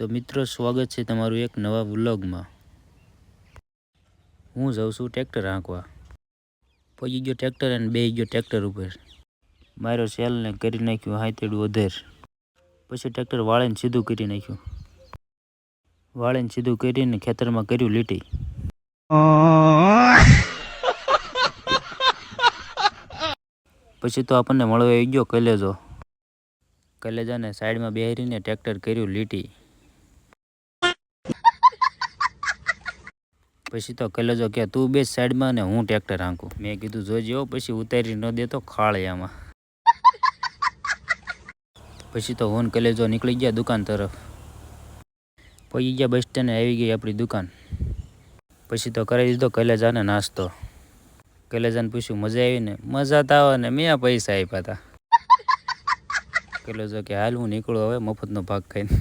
તો મિત્રો, સ્વાગત છે તમારું એક નવા વ્લોગમાં. હું જાઉં છું ટ્રેક્ટર હાંકવા. પહોંચી ગયો ટ્રેક્ટર અને બે ગયો ટ્રેક્ટર ઉપર. મારો સેલને કરી નાખ્યું હાથેડું વધેર પછી ટ્રેક્ટર વાળીને સીધું કરી નાખ્યું. વાળીને સીધું કરીને ખેતરમાં કર્યું લીટી. પછી તો આપણને મળવા આવી ગયો કલેજો. કલેજાને સાઈડમાં બેહરીને ટ્રેક્ટર કર્યું લીટી. પછી તો કલેજો કે તું બે સાઈડમાં ને હું ટ્રેક્ટર હાંકું. મેં કીધું, જોજે પછી ઉતારી ન દેતો ખાળિયામાં પછી તો હું કલેજો નીકળી ગયા દુકાન તરફ. પછી ગયા બસ સ્ટેન્ડે આવી ગઈ આપણી દુકાન. પછી તો કરી દીધો કલેજાને નાસ્તો. કલેજાને પૂછ્યું, મજા આવી ને? મજા તો આવે ને, મેં પૈસા આપ્યા હતા કલેજો કે, હાલ હું નીકળું હવે, મફતનો ભાગ ખાઈને.